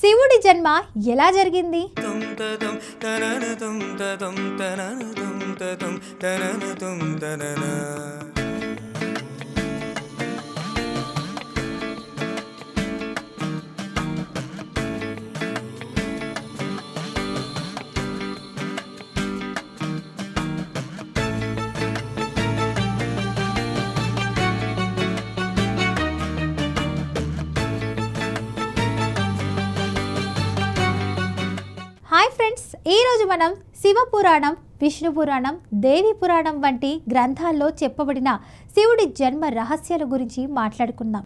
శివుడి జన్మ ఎలా జరిగింది? tum ఈరోజు మనం శివ పురాణం విష్ణు పురాణం దేవి పురాణం వంటి గ్రంథాల్లో చెప్పబడిన శివుడి జన్మ రహస్యాల గురించి మాట్లాడుకుందాం.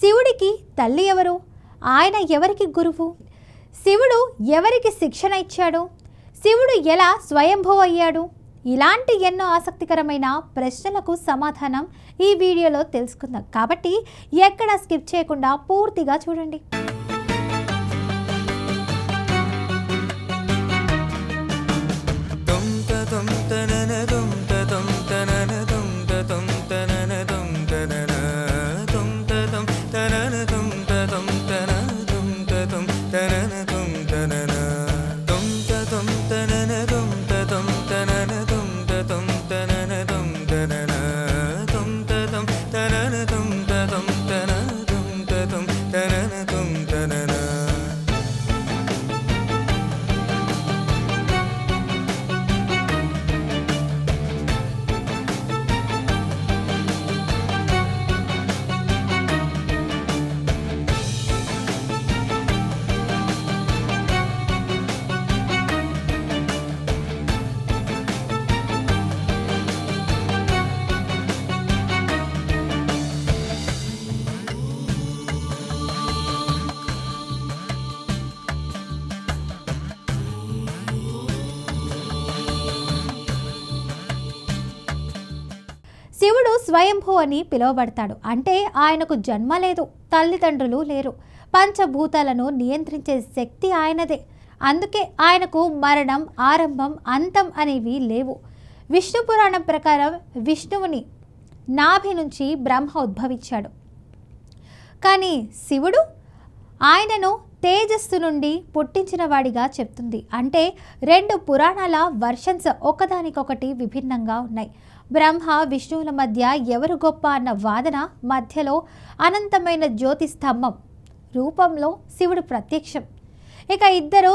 శివుడికి తల్లి ఎవరు? ఆయన ఎవరికి గురువు? శివుడు ఎవరికి శిక్షణ ఇచ్చాడు? శివుడు ఎలా స్వయంభూ అయ్యాడు? ఇలాంటి ఎన్నో ఆసక్తికరమైన ప్రశ్నలకు సమాధానం ఈ వీడియోలో తెలుసుకుందాం. కాబట్టి ఎక్కడ స్కిప్ చేయకుండా పూర్తిగా చూడండి. స్వయంభూ అని పిలువబడతాడు. అంటే ఆయనకు జన్మ లేదు తల్లిదండ్రులు లేరు. పంచభూతాలను నియంత్రించే శక్తి ఆయనదే. అందుకే ఆయనకు మరణం ఆరంభం అంతం అనేవి లేవు. విష్ణు పురాణం ప్రకారం విష్ణువుని నాభి నుంచి బ్రహ్మ ఉద్భవించాడు. కానీ శివుడు ఆయనను తేజస్సు నుండి పుట్టించిన వాడిగా చెప్తుంది. అంటే రెండు పురాణాల వర్షన్స్ ఒకదానికొకటి విభిన్నంగా ఉన్నాయి. బ్రహ్మ విష్ణువుల మధ్య ఎవరు గొప్ప అన్న వాదన మధ్యలో అనంతమైన జ్యోతి స్తంభం రూపంలో శివుడు ప్రత్యక్షం. ఇక ఇద్దరు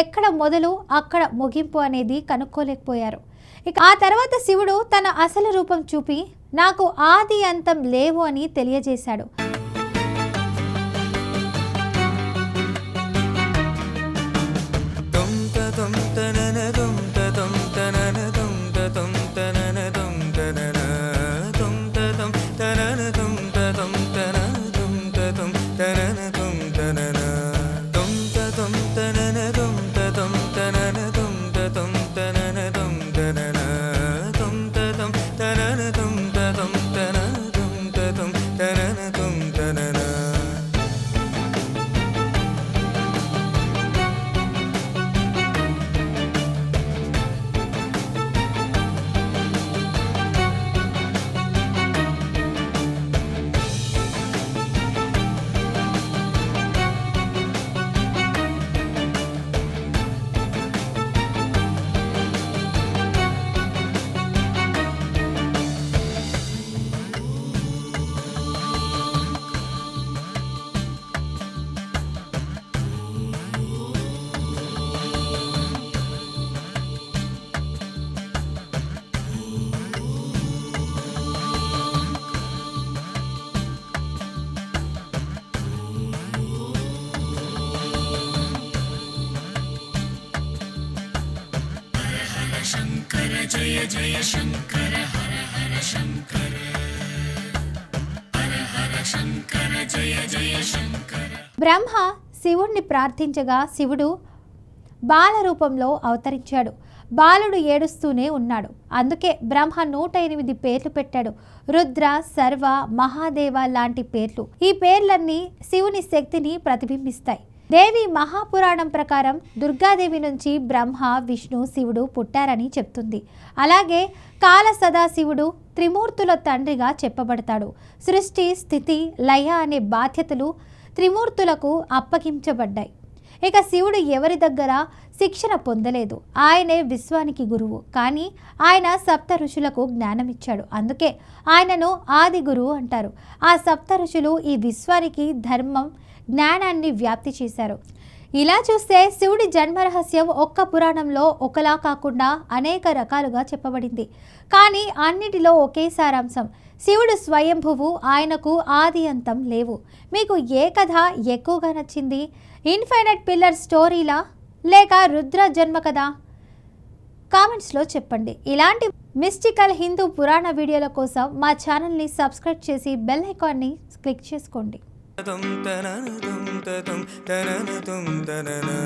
ఎక్కడ మొదలు అక్కడ ముగింపు అనేది కనుక్కోలేకపోయారు. ఇక ఆ తర్వాత శివుడు తన అసలు రూపం చూపి నాకు ఆది అంతం లేవు అని తెలియజేశాడు. బ్రహ్మ శివుణ్ణి ప్రార్థించగా శివుడు బాల రూపంలో అవతరించాడు. బాలుడు ఏడుస్తూనే ఉన్నాడు. అందుకే బ్రహ్మ నూట ఎనిమిది పేర్లు పెట్టాడు. రుద్ర సర్వ మహాదేవ లాంటి పేర్లు. ఈ పేర్లన్నీ శివుని శక్తిని ప్రతిబింబిస్తాయి. దేవి మహాపురాణం ప్రకారం దుర్గాదేవి నుంచి బ్రహ్మ విష్ణు శివుడు పుట్టారని చెప్తుంది. అలాగే కాల సదాశివుడు త్రిమూర్తుల తండ్రిగా చెప్పబడతాడు. సృష్టి స్థితి లయ అనే బాధ్యతలు త్రిమూర్తులకు అప్పగించబడ్డాయి. ఇక శివుడు ఎవరి దగ్గర శిక్షణ పొందలేదు. ఆయనే విశ్వానికి గురువు. కానీ ఆయన సప్త ఋషులకు జ్ఞానమిచ్చాడు. అందుకే ఆయనను ఆది గురువు అంటారు. ఆ సప్త ఋషులు ఈ విశ్వానికి ధర్మం జ్ఞానాన్ని వ్యాప్తి చేశారు. ఇలా చూస్తే శివుడి జన్మరహస్యం ఒక్క పురాణంలో ఒకలా కాకుండా అనేక రకాలుగా చెప్పబడింది. కానీ అన్నిటిలో ఒకే సారాంశం శివుడు స్వయంభువు ఆయనకు ఆది అంతం లేవు. మీకు ఏ కథ ఎక్కువగా నచ్చింది? ఇన్ఫైనైట్ పిల్లర్ స్టోరీలా? లేక రుద్ర జన్మ కథ? కామెంట్స్లో చెప్పండి. ఇలాంటి మిస్టికల్ హిందూ పురాణ వీడియోల కోసం మా ఛానల్ని సబ్స్క్రైబ్ చేసి బెల్ ఐకాన్ని క్లిక్ చేసుకోండి. தம் தனதும் ததும் தனதும் தனனா